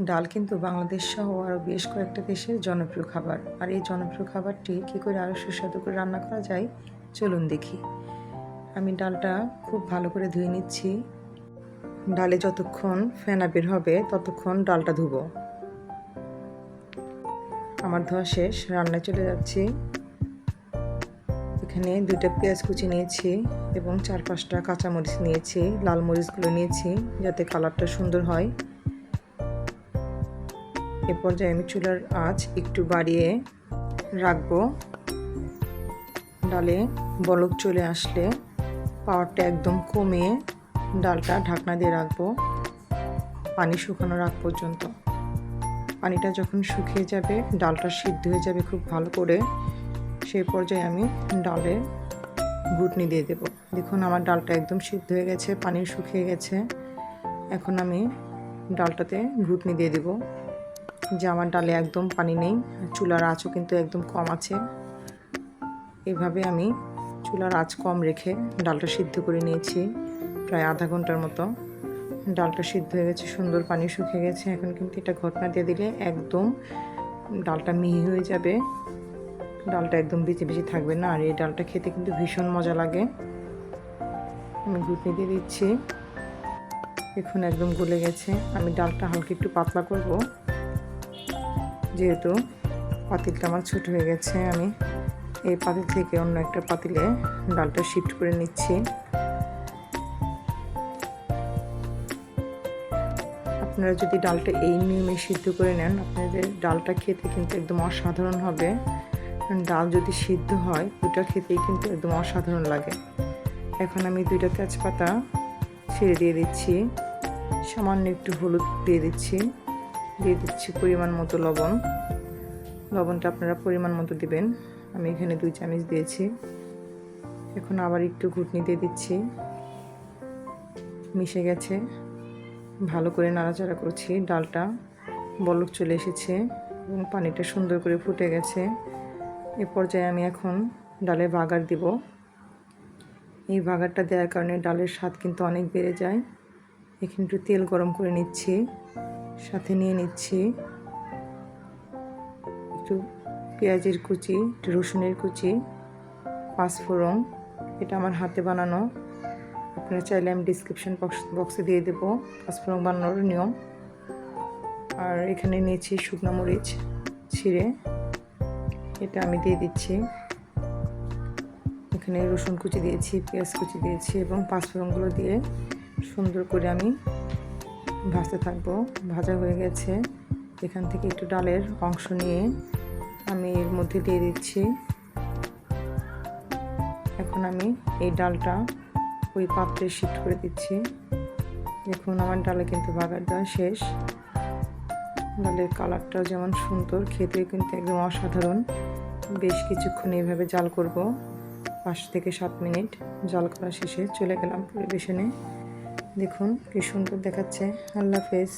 ডাল কিন্তু বাংলাদেশ সহ আরও বেশ কয়েকটা দেশের জনপ্রিয় খাবার। আর এই জনপ্রিয় খাবারটি কী করে আরও সুস্বাদু করে রান্না করা যায়, চলুন দেখি। আমি ডালটা খুব ভালো করে ধুয়ে নিচ্ছি। ডালে যতক্ষণ ফেনা বের হবে, ততক্ষণ ডালটা ধুবো। আমার ধোয়া শেষ, রান্নায় চলে যাচ্ছি। এখানে দুইটা পেঁয়াজ কুচি নিয়েছি এবং চার পাঁচটা কাঁচামরিচ নিয়েছি, লাল মরিচগুলো নিয়েছি, যাতে কালারটা সুন্দর হয়। এ পর্যায়ে আমি চুলার আঁচ একটু বাড়িয়ে রাখব। ডালে বলক চলে আসলে পাওয়ারটা একদম কমিয়ে ডালটা ঢাকনা দিয়ে রাখব, পানি শুকানোর আগ পর্যন্ত। পানিটা যখন শুকিয়ে যাবে, ডালটা সিদ্ধ হয়ে যাবে খুব ভালো করে সেই পর্যায়ে আমি ডালে ঘুটনি দিয়ে দেব। দেখুন আমার ডালটা একদম সিদ্ধ হয়ে গেছে, পানি শুকিয়ে গেছে। এখন আমি ডালটাতে ঘুটনি দিয়ে দেব। যে আমার ডালে একদম পানি নেই, চুলার আঁচও কিন্তু একদম কম আছে। এভাবে আমি চুলার আঁচ কম রেখে ডালটা সিদ্ধ করে নিয়েছি, প্রায় আধা ঘণ্টার মতো। ডালটা সিদ্ধ হয়ে গেছে, সুন্দর পানি শুকিয়ে গেছে। এখন কিন্তু এটা ঘটনা দিয়ে দিলে একদম ডালটা মিহি হয়ে যাবে। ডালটা একদম বেঁচে বেঁচে থাকবে না, আর এই ডালটা খেতে কিন্তু ভীষণ মজা লাগে। আমি ঘুটনি দিয়ে দিচ্ছি। এখন একদম গলে গেছে। আমি ডালটা হালকা একটু পাতলা করব। যেহেতু পাতিলটা আমার ছোট হয়ে গেছে, আমি এই পাতিল থেকে অন্য একটা পাতিলে ডালটা শিফট করে নিচ্ছি। আপনারা যদি ডালটা এই নিয়মে সিদ্ধ করে নেন, আপনাদের ডালটা খেতে কিন্তু একদম অসাধারণ হবে। কারণ ডাল যদি সিদ্ধ হয় ওটা খেতেই কিন্তু একদম অসাধারণ লাগে। এখন আমি দুইটা তেজপাতা ছেড়ে দিয়ে দিচ্ছি। সামান্য একটু হলুদ দিয়ে দিচ্ছি। দিয়ে দিচ্ছি পরিমাণ মতো লবণ। লবণটা আপনারা পরিমাণ মতো দিবেন। আমি এখানে দুই চামচ দিয়েছি। এখন আবার একটু ঘুটনি দিয়ে দিচ্ছি। মিশে গেছে। ভালো করে নাড়াচাড়া করছি। ডালটা বলক চলে এসেছে এবং পানিটা সুন্দর করে ফুটে গেছে। এ পর্যায়ে আমি এখন ডালে বাগার দিব। এই বাগারটা দেওয়ার কারণে ডালের স্বাদ কিন্তু অনেক বেড়ে যায়। এখানে একটু তেল গরম করে নিচ্ছি। সাথে নিয়ে নিচ্ছি। একটু পেঁয়াজের কুচি, একটু রসুনের কুচি পাঁচফোড়ন এটা আমার হাতে বানানো। আপনারা চাইলে আমি ডিসক্রিপশন বক্স দিয়ে দেবো পাঁচফোড়ন বানানোর নিয়ম। আর এখানে নিয়েছি শুকনো মরিচ, ছিঁড়ে। এটা আমি দিয়ে দিচ্ছি। এখানে রসুন কুচি দিয়েছি, পেঁয়াজ কুচি দিয়েছি এবং পাঁচফোড়নগুলো দিয়ে সুন্দর করে আমি ভাজতে থাকব। ভাজা হয়ে গেছে। এখান থেকে একটু ডালের অংশ নিয়ে আমি এর মধ্যে দিয়ে দিচ্ছি। এখন আমি এই ডালটা ওই পাত্রে শিফট করে দিচ্ছি। দেখুন, আমার ডালে কিন্তু বাগার দেওয়া শেষ। ডালের কালারটাও যেমন সুন্দর খেতে কিন্তু একদম অসাধারণ। বেশ কিছুক্ষণ এইভাবে জাল করব। পাঁচ থেকে সাত মিনিট জাল করা শেষে চলে গেলাম পরিবেশনে। দেখুন কি সুন্দর দেখাচ্ছে। আল্লাহ হাফেজ।